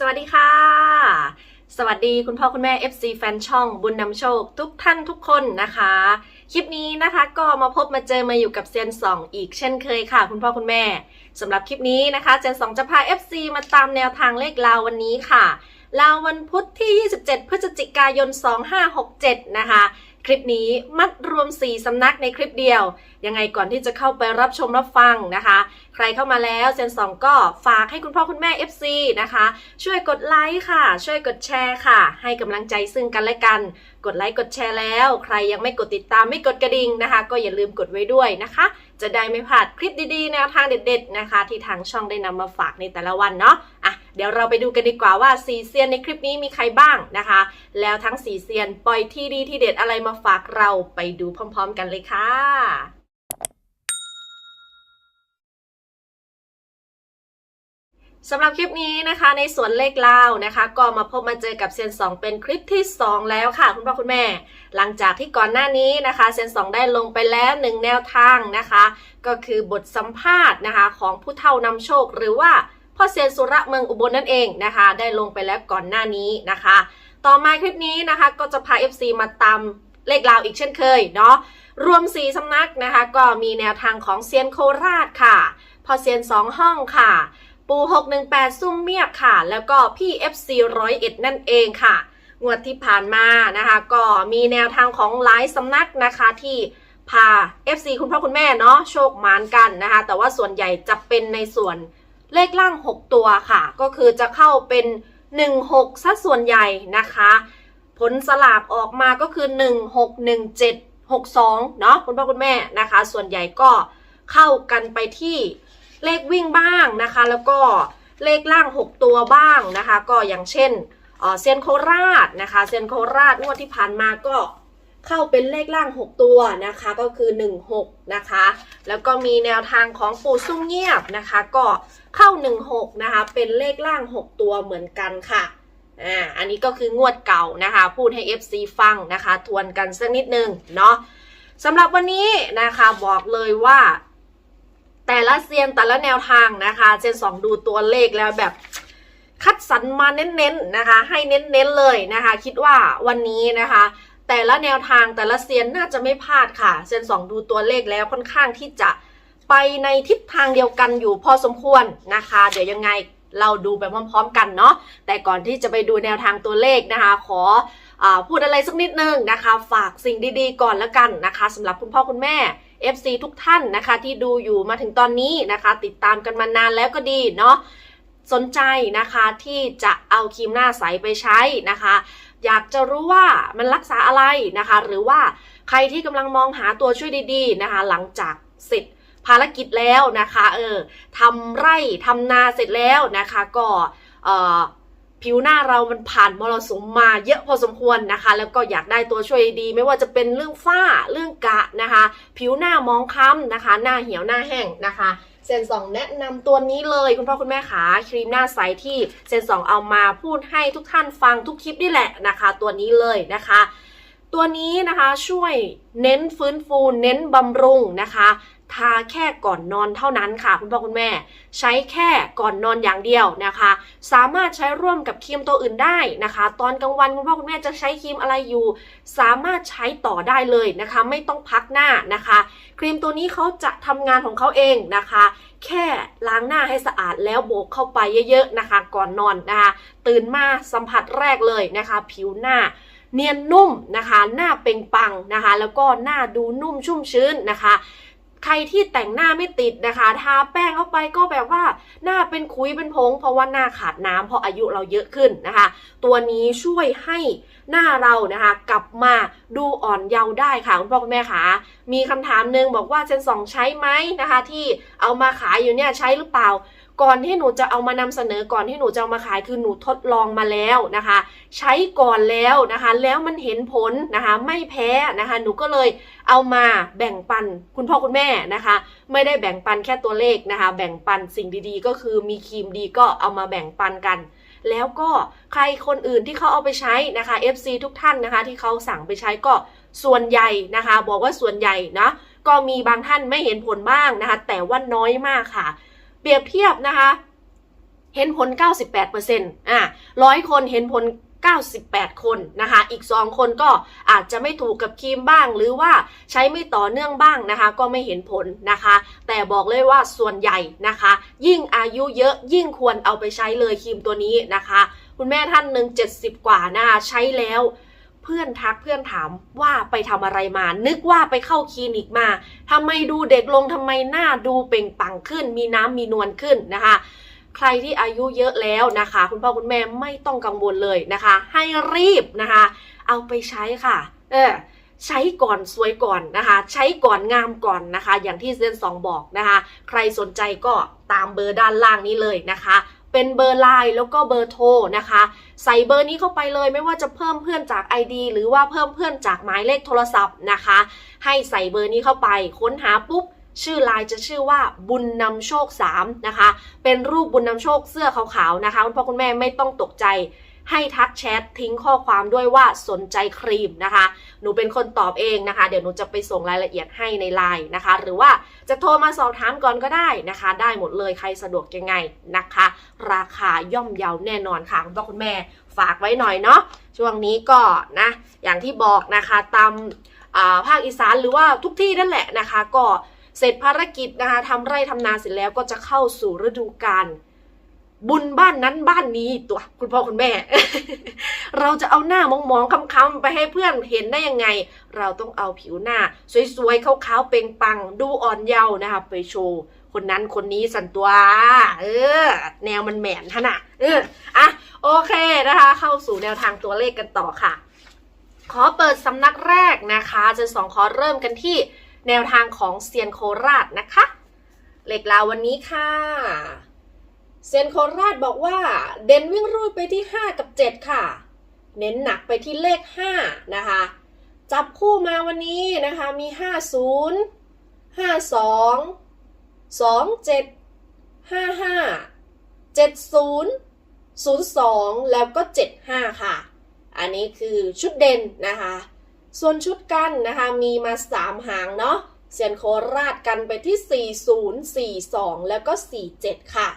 สวัสดีค่ะ สวัสดีคุณพ่อคุณแม่ FC แฟนช่องบุญนำโชค ทุกท่านทุกคนนะคะ คลิปนี้นะคะก็มาพบมาเจอมาอยู่กับเซียนสองอีกเช่นเคยค่ะ คุณพ่อคุณแม่สำหรับคลิปนี้นะคะเซียนสองจะพา FC มาตามแนวทางเลขลาววันนี้ค่ะลาววันพุธที่ 27 พฤศจิกายน 2567 นะคะ คลิปนี้มัดรวม 4 สำนักในคลิปเดียว ยังไงก่อนที่จะเข้าไปรับชมรับฟังนะคะ ใครเข้ามาแล้วเซนสองก็ฝากให้คุณพ่อคุณแม่ FC นะคะ ช่วยกดไลค์ค่ะ ช่วยกดแชร์ค่ะ ให้กำลังใจซึ่งกันและกัน กดไลค์กดแชร์แล้ว ใครยังไม่กดติดตามไม่กดกระดิ่งนะคะ ก็อย่าลืมกดไว้ด้วยนะคะ จะได้ไม่พลาดคลิปดีๆ แนวทางเด็ดๆนะคะ ที่ทางช่องได้นำมาฝากในแต่ละวันเนาะอะเดี๋ยวเราไปดูกันดีกว่าว่าสีเซียนในคลิปนี้มีใครบ้างนะคะ แล้วทั้งสีเซียนปล่อยที่ดีที่เด็ดอะไรมาฝากเราไปดูพร้อม ๆ กันเลยค่ะ สำหรับคลิปนี้นะคะในส่วนเลขเล่านะคะ ก็มาพบมาเจอกับเซียนสองเป็นคลิปที่ 2 แล้วค่ะ คุณพ่อคุณแม่ หลังจากที่ก่อนหน้านี้นะคะเซียนสองได้ลงไปแล้วหนึ่งแนวทางนะคะ ก็คือบทสัมภาษณ์นะคะของผู้เฒ่านำโชค หรือว่าพ่อเซียนสุระเมืองอุบลนั่นเองนะคะ ได้ลงไปแล้วก่อนหน้านี้นะคะ ต่อมาคลิปนี้นะคะก็จะพา FC มาตามเลขลาวอีกเช่นเคยเนาะรวม4สำนักนะคะ ก็มีแนวทางของเซียนโคราชค่ะพ่อเซียน2ห้องค่ะ ปู 618 ซุ่มเมียบค่ะ แล้วก็พี่ FC 101 นั่นเองค่ะ งวดที่ผ่านมานะคะ ก็มีแนวทางของหลายสำนักนะคะที่พา FC คุณพ่อคุณแม่เนาะโชคหมานกันนะคะ แต่ว่าส่วนใหญ่จะเป็นในส่วนเลขล่าง 6 ตัวค่ะ ก็คือจะเข้าเป็น 16ซะส่วนใหญ่นะคะ ผลสลากออกมาก็คือ 161762 เนาะคุณพ่อคุณแม่นะคะ ส่วนใหญ่ก็เข้ากันไปที่ เลขวิ่งบ้างนะคะ แล้วก็เลขล่าง 6 ตัวบ้างนะคะ ก็อย่างเช่นเซียนโคราชนะคะเซียนโคราชงวดที่ผ่านมาก็เข้าเป็นเลขล่าง 6 ตัวนะคะก็คือ 16 นะคะ แล้วก็มีแนวทางของปู่ซุ่มเงียบนะคะ ก็เข้า 16 นะคะ เป็นเลขล่าง 6 ตัวเหมือนกันค่ะอ่าอันนี้ก็คืองวดเก่านะคะ พูดให้ FC ฟังนะคะ ทวนกันสักนิดนึงเนาะสำหรับวันนี้นะคะบอกเลยว่า แต่ละเซียนแต่ละแนวทางนะคะเจนสองดูตัวเลขแล้วแบบคัดสรรมาเน้นๆนะคะ ให้เน้นๆเลยนะคะ คิดว่าวันนี้นะคะ แต่ละแนวทางแต่ละเซียนน่าจะไม่พลาดค่ะเซียนสองดูตัวเลขแล้วค่อนข้างที่จะไปในทิศทางเดียวกันอยู่พอสมควรนะคะ เดี๋ยวยังไงเราดูไปพร้อมๆกันเนาะแต่ก่อนที่จะไปดูแนวทางตัวเลขนะคะ ขออพูดอะไรสักนิดนึงนะคะ ฝากสิ่งดีๆ ก่อนแล้วกันนะคะสำหรับคุณพ่อคุณแม่ FC ทุกท่านนะคะ ที่ดูอยู่มาถึงตอนนี้นะคะ ติดตามกันมานานแล้วก็ดีเนาะสนใจนะคะที่จะเอาครีมหน้าใสไปใช้นะคะ อยากจะรู้ว่ามันรักษาอะไรนะคะ หรือว่าใครที่กำลังมองหาตัวช่วยดีๆนะคะ หลังจากเสร็จภารกิจแล้วนะคะ เออทำไร่ทำนาเสร็จแล้วนะคะ ก็เออ ผิวหน้าเรามันผ่านมรสุมมาเยอะพอสมควรนะคะ แล้วก็อยากได้ตัวช่วยดี ไม่ว่าจะเป็นเรื่องฝ้าเรื่องกระนะคะ ผิวหน้ามองคล้ำนะคะ หน้าเหี่ยวหน้าแห้งนะคะเซนสองแนะนำตัวนี้เลยคุณพ่อคุณแม่ขาครีมหน้าใสที่เซนสองเอามาพูดให้ทุกท่านฟังทุกคลิปนี่แหละนะคะ ตัวนี้เลยนะคะ ตัวนี้นะคะช่วยเน้นฟื้นฟูเน้นบำรุงนะคะ ทาแค่ก่อนนอนเท่านั้นค่ะ คุณพ่อคุณแม่ ใช้แค่ก่อนนอนอย่างเดียวนะคะ สามารถใช้ร่วมกับครีมตัวอื่นได้นะคะ ตอนกลางวันคุณพ่อคุณแม่จะใช้ครีมอะไรอยู่ สามารถใช้ต่อได้เลยนะคะ ไม่ต้องพักหน้านะคะ ครีมตัวนี้เขาจะทำงานของเขาเองนะคะ แค่ล้างหน้าให้สะอาดแล้วโบกเข้าไปเยอะๆนะคะ ก่อนนอนนะคะ ตื่นมาสัมผัสแรกเลยนะคะ ผิวหน้าเนียนนุ่มนะคะ หน้าเป่งปังนะคะ แล้วก็หน้าดูนุ่มชุ่มชื้นนะคะ ใครที่แต่งหน้าไม่ติดนะคะ ทาแป้งเข้าไปก็แบบว่าหน้าเป็นคุยเป็นพง เพราะว่าหน้าขาดน้ำเพราะอายุเราเยอะขึ้นนะคะ ตัวนี้ช่วยให้หน้าเรานะคะ กลับมาดูอ่อนเยาว์ได้ค่ะคุณพ่อคุณแม่คะมีคำถามหนึ่งบอกว่าเจนสองใช้ไหมนะคะ ที่เอามาขายอยู่เนี่ยใช้หรือเปล่า ก่อนที่หนูจะเอามานำเสนอก่อนที่หนูจะเอามาขายคือหนูทดลองมาแล้วนะคะ ใช้ก่อนแล้วนะคะ แล้วมันเห็นผลนะคะ ไม่แพ้นะคะ หนูก็เลยเอามาแบ่งปันคุณพ่อคุณแม่นะคะ ไม่ได้แบ่งปันแค่ตัวเลขนะคะ แบ่งปันสิ่งดีๆ ก็คือมีครีมดีก็เอามาแบ่งปันกันแล้วก็ใครคนอื่นที่เขาเอาไปใช้นะคะ FC ทุกท่านนะคะที่เขาสั่งไปใช้ก็ส่วนใหญ่นะคะ บอกว่าส่วนใหญ่นะก็มีบางท่านไม่เห็นผลบ้างนะคะ แต่ว่าน้อยมากค่ะ เปรียบเทียบนะคะ เห็นผล 98%อะร้อยคนเห็นผล98 คนนะคะ อีก 2 คนก็อาจจะไม่ถูกกับครีมบ้าง หรือว่าใช้ไม่ต่อเนื่องบ้างนะคะ ก็ไม่เห็นผลนะคะ แต่บอกเลยว่าส่วนใหญ่นะคะ ยิ่งอายุเยอะยิ่งควรเอาไปใช้เลยครีมตัวนี้นะคะ คุณแม่ท่านหนึ่ง70 กว่านะคะใช้แล้ว พื่อนทักเพื่อนถามว่าไปทำอะไรมา นึกว่าไปเข้าคลินิกมาทำไมดูเด็กลงทำไมหน้าดูเป่งปังขึ้น มีน้ำมีนวลขึ้นนะคะใครที่อายุเยอะแล้วนะคะ คุณพ่อคุณแม่ไม่ต้องกังวลเลยนะคะ ให้รีบนะคะ เอาไปใช้ค่ะ เออใช้ก่อนสวยก่อนนะคะ ใช้ก่อนงามก่อนนะคะ อย่างที่เซนสองบอกนะคะ ใครสนใจก็ตามเบอร์ด้านล่างนี้เลยนะคะ เป็นเบอร์ไลน์แล้วก็เบอร์โทรนะคะ ใส่เบอร์นี้เข้าไปเลยไม่ว่าจะเพิ่มเพื่อนจาก ID หรือว่าเพิ่มเพื่อนจากหมายเลขโทรศัพท์นะคะ ให้ใส่เบอร์นี้เข้าไปค้นหาปุ๊บชื่อไลน์จะชื่อว่าบุญนำโชค3นะคะ เป็นรูปบุญนำโชคเสื้อขาวๆนะคะคุณพ่อคุณแม่ไม่ต้องตกใจ ให้ทักแชททิ้งข้อความด้วยว่าสนใจครีมนะคะ หนูเป็นคนตอบเองนะคะ เดี๋ยวหนูจะไปส่งรายละเอียดให้ในไลน์นะคะ หรือว่าจะโทรมาสอบถามก่อนก็ได้นะคะ ได้หมดเลยใครสะดวกยังไงนะคะ ราคาย่อมเยาแน่นอนค่ะคุณพ่อคุณแม่ฝากไว้หน่อยเนาะช่วงนี้ก็นะอย่างที่บอกนะคะตามภาคอีสานหรือว่าทุกที่นั่นแหละนะคะ ก็เสร็จภารกิจนะคะทำไร่ทำนาเสร็จแล้วก็จะเข้าสู่ฤดูกาล บุญบ้านนั้นบ้านนี้ตัวคุณพ่อคุณแม่ เราจะเอาหน้ามองๆคำๆไปให้เพื่อนเห็นได้ยังไง เราต้องเอาผิวหน้า สวยๆขาวๆเปล่งปัง ดูอ่อนเยาว์นะคะไปโชว์คนนั้นคนนี้สันตัว เออ แนวมันแหมนขนาดเอออะโอเคนะคะ เข้าสู่แนวทางตัวเลขกันต่อค่ะ ขอเปิดสำนักแรกนะคะจะสองขอเริ่มกันที่แนวทางของเซียนโคราชนะคะ เลขลาวันนี้ค่ะ เซนโคราชบอกว่าเดนวิ่งรูดไปที่ 5 กับ 7 ค่ะ เน้นหนักไปที่เลข 5 นะคะ จับคู่มาวันนี้นะคะมี 50 52 27 55 70 02 แล้วก็ 75 ค่ะ อันนี้คือชุดเด่นนะคะ ส่วนชุดกันนะคะมีมา 3 หางเนาะเซียนโคราชกันไปที่ 40 42 แล้วก็ 47 ค่ะ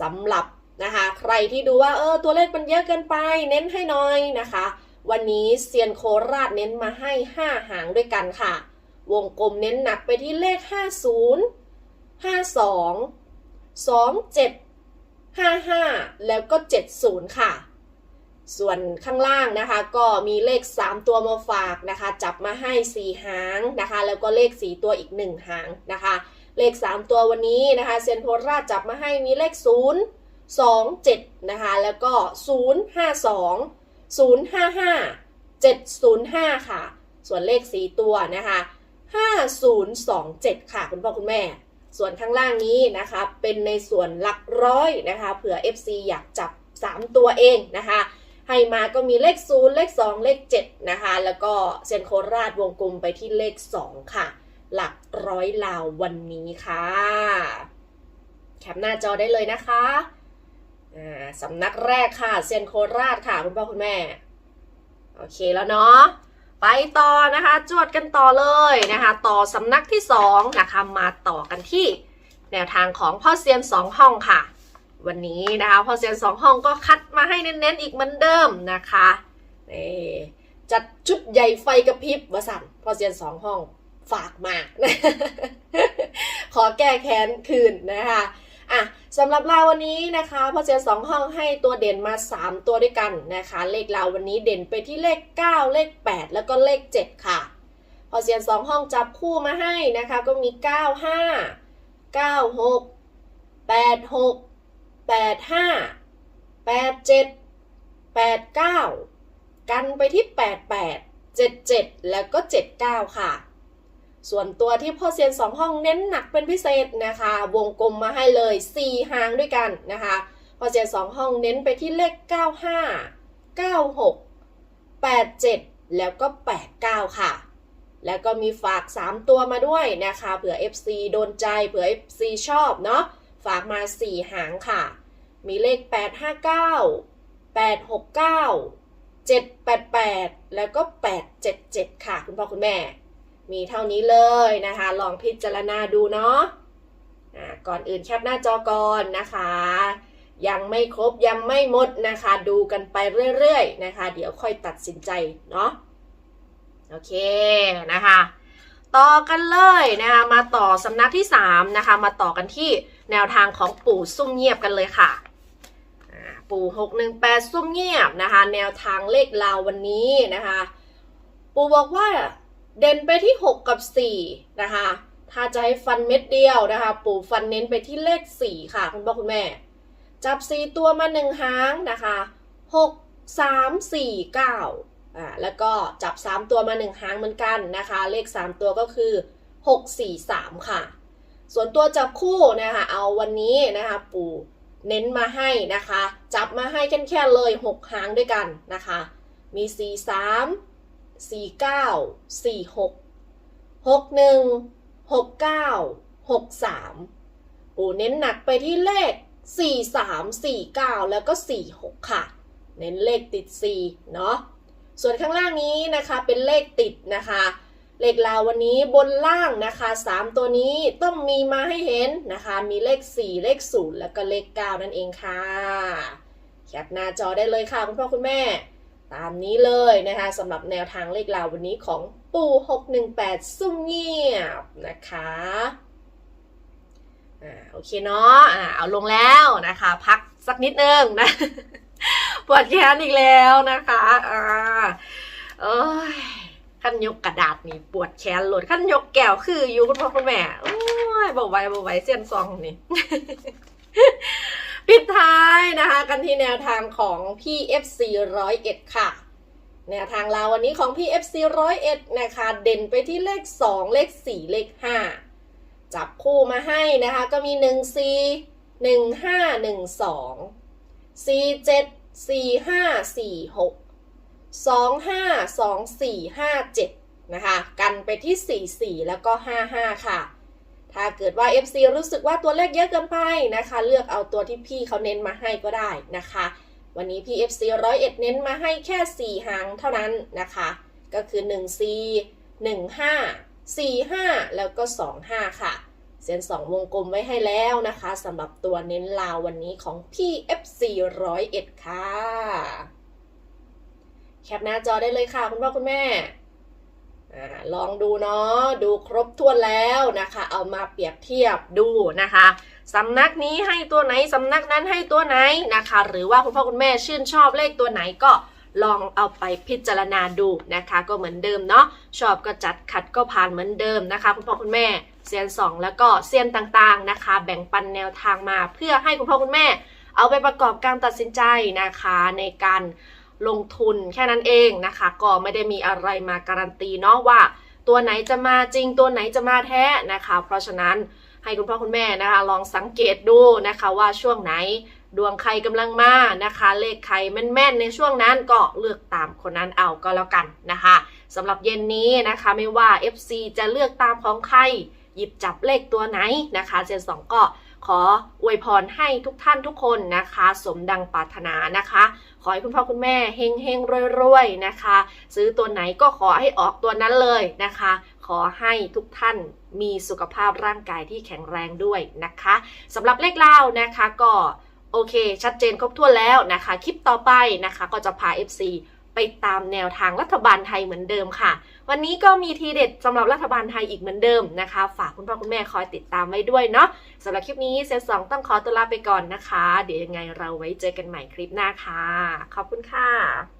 สำหรับนะคะใครที่ดูว่าเออตัวเลขมันเยอะเกินไป เน้นให้น้อยนะคะ วันนี้เซียนโคราชเน้นมาให้ 5 หางด้วยกันค่ะ วงกลมเน้นหนักไปที่เลข 50 52 27 55 แล้วก็ 70 ค่ะ ส่วนข้างล่างนะคะก็มีเลข 3 ตัวมาฝากนะคะ จับมาให้ 4 หางนะคะ แล้วก็เลข 4 ตัวอีก 1 หางนะคะ เลข 3 ตัววันนี้นะคะเซยนโพราจับมาให้มีเลข 0 2 7นะคะแล้วก็ 0 5 2 0 5 5 7 0 5 ค่ะ ส่วนเลข 4 ตัวนะคะ5027 ค่ะ คุณพ่อคุณแม่ ส่วนข้างล่างนี้นะคะเป็นในส่วนหลักร้อยนะคะเผื่อ FC อยากจับ 3 ตัวเองนะคะ ให้มาก็มีเลข 0 เลข 2 เลข 7 นะคะ แล้วก็เซียนโคราชวงกลมไปที่เลข 2 ค่ะ หลักร้อยลาววันนี้ค่ะ แคปหน้าจอได้เลยนะคะสำนักแรกค่ะเซียนโคราชค่ะคุณพ่อคุณแม่ โอเคแล้วเนาะไปต่อนะคะ จวดกันต่อเลยนะคะ ต่อสำนักที่สองนะคะ มาต่อกันที่ แนวทางของพ่อเซียนสองห้องค่ะ วันนี้นะคะพอเซียนสองห้องก็คัดมาให้เน้นๆอีกเหมือนเดิมนะคะนี่จัดชุดใหญ่ไฟกระพริบวสันพอเซียนสองห้องฝากมา ขอแก้แค้นคืนนะคะอะสำหรับเราวันนี้นะคะพอเซียนสองห้องให้ตัวเด่นมา 3 ตัวด้วยกันนะคะ เลขเราวันนี้เด่นไปที่เลข 9 เลข 8 แล้วก็เลข 7 ค่ะ พอเซียนสองห้องจับคู่มาให้นะคะ ก็มี 9 5 9 6 8 6 8 5 8 7 8 9กันไปที่8 8 7 7แล้วก็7 9ค่ะ ส่วนตัวที่พ่อเซียนสองห้องเน้นหนักเป็นพิเศษนะคะ วงกลมมาให้เลย4หางด้วยกันนะคะพ่อเซียนสองห้องเน้นไปที่เลข95 96 87แปดเจ็ดแล้วก็89ค่ะแล้วก็มีฝาก 3 ตัวมาด้วยนะคะ เผื่อ FC โดนใจ เผื่อ FC ชอบเนาะ ฝากมา 4 หางค่ะ มีเลข 859 869 788 แล้วก็ 877 ค่ะ คุณพ่อคุณแม่ มีเท่านี้เลยนะคะ ลองพิจารณาดูเนาะก่อนอื่นแคปหน้าจอก่อนนะคะ ยังไม่ครบยังไม่หมดนะคะ ดูกันไปเรื่อยๆนะคะ เดี๋ยวค่อยตัดสินใจเนาะโอเคนะคะ ต่อกันเลยนะคะมาต่อสำนักที่ 3 นะคะ มาต่อกันที่แนวทางของปู่ซุ่มเงียบกันเลยค่ะ อ่าปู่618ซุ่มเงียบนะคะ แนวทางเลขลาววันนี้นะคะ ปู่บอกว่าเด่นไปที่ 6 กับ 4 นะคะ ถ้าจะให้ฟันเม็ดเดียวนะคะ ปู่ฟันเน้นไปที่เลข 4 ค่ะ คุณพ่อคุณแม่ จับ 4 ตัวมา 1 หางนะคะ 6 3 4 9อ่าแล้วก็จับ 3 ตัวมา 1 หางเหมือนกันนะคะ เลข 3 ตัวก็คือ 6 4 3 ค่ะ ส่วนตัวจับคู่นะคะ เอาวันนี้นะคะ ปู่ เน้นมาให้นะคะ จับมาให้แค่แค่เลย 6 หางด้วยกันนะคะ มี 4 3 4 9 4 6 6 1 6 9 6 3 ปู่เน้นหนักไปที่เลข 4 3 4 9 แล้วก็ 4 6 ค่ะ เน้นเลขติด 4 เนาะ ส่วนข้างล่างนี้นะคะเป็นเลขติดนะคะ เลขลาววันนี้บนล่างนะคะ 3 ตัวนี้ต้องมีมาให้เห็นนะคะ มีเลข 4 เลข 0 แล้วก็เลข 9 นั่นเองค่ะ แคปหน้าจอได้เลยค่ะ คุณพ่อคุณแม่ ตามนี้เลยนะคะสำหรับแนวทางเลขลาววันนี้ของปู่ 618 ซุ่มเงียบนะคะอ่าโอเคเนาะอ่าเอาลงแล้วนะคะ พักสักนิดนึงนะ ปวดแขนอีกแล้วนะคะอ่าเอ้ย ขั้นยกกระดาษนี่ปวดแขนหลดขั้นยกแก้วคืออยู่คุณพ่อคุณแม่โอ้ยบอกไว้บอกไว้เสียนซองนี่ปิดท้ายนะคะ กันที่แนวทางของพี่ FC 101 ค่ะ แนวทางเราวันนี้ของพี่ FC 101 นะคะ เด่นไปที่เลข 2 เลข 4 เลข 5 จับคู่มาให้นะคะ ก็มี1 4 1 5 1 2 4 7 4 5 4 6 2 5 2 4 5 7 นะคะ กันไปที่ 4 4 แล้วก็ 5 5 ค่ะ ถ้าเกิดว่า FC รู้สึกว่าตัวเลขเยอะเกินไปนะคะ เลือกเอาตัวที่พี่เขาเน้นมาให้ก็ได้นะคะ วันนี้พี่ FC 101 เน้นมาให้แค่ 4 หางเท่านั้นนะคะ ก็คือ1 4 1 5 4 5 แล้วก็ 2 5 ค่ะ เส้น2วงกลมไว้ให้แล้วนะคะสำหรับตัวเน้นลาววันนี้ของพี่ FC 101 ค่ะ แคปหน้าจอได้เลยค่ะ คุณพ่อคุณแม่ลองดูเนาะดูครบถ้วนแล้วนะคะ เอามาเปรียบเทียบดูนะคะสำนักนี้ให้ตัวไหนสำนักนั้นให้ตัวไหนนะคะ หรือว่าคุณพ่อคุณแม่ชื่นชอบเลขตัวไหนก็ลองเอาไปพิจารณาดูนะคะ ก็เหมือนเดิมเนาะชอบก็จัดขัดก็ผ่านเหมือนเดิมนะคะ คุณพ่อคุณแม่เซียนสองแล้วก็เซียนต่างๆนะคะ แบ่งปันแนวทางมาเพื่อให้คุณพ่อคุณแม่ เอาไปประกอบการตัดสินใจนะคะในการ ลงทุนแค่นั้นเองนะคะ ก็ไม่ได้มีอะไรมาการันตีเนาะว่า ตัวไหนจะมาจริงตัวไหนจะมาแท้นะคะ เพราะฉะนั้นให้คุณพ่อคุณแม่นะคะ ลองสังเกตดูนะคะว่าช่วงไหนดวงใครกำลังมานะคะ เลขใครแม่นๆในช่วงนั้นก็เลือกตามคนนั้นเอาก็แล้วกันนะคะสำหรับเย็นนี้นะคะไม่ว่า FC จะเลือกตามของใครหยิบจับเลขตัวไหนนะคะเจนสองก็ ขออวยพรให้ทุกท่านทุกคนนะคะ สมดังปรารถนานะคะ ขอให้คุณพ่อคุณแม่เฮงเฮงรวยๆนะคะ ซื้อตัวไหนก็ขอให้ออกตัวนั้นเลยนะคะ ขอให้ทุกท่านมีสุขภาพร่างกายที่แข็งแรงด้วยนะคะสำหรับเลขเล่านะคะก็โอเค ชัดเจนครบถ้วนแล้วนะคะ คลิปต่อไปนะคะ ก็จะพา FC ไปตามแนวทางรัฐบาลไทยเหมือนเดิมค่ะ วันนี้ก็มีทีเด็ดสำหรับรัฐบาลไทยอีกเหมือนเดิมนะคะ ฝากคุณพ่อคุณแม่คอยติดตามไว้ด้วยเนาะสำหรับคลิปนี้เซตสองต้องขอตัวลาไปก่อนนะคะ เดี๋ยวยังไงเราไว้เจอกันใหม่คลิปหน้าค่ะ ขอบคุณค่ะ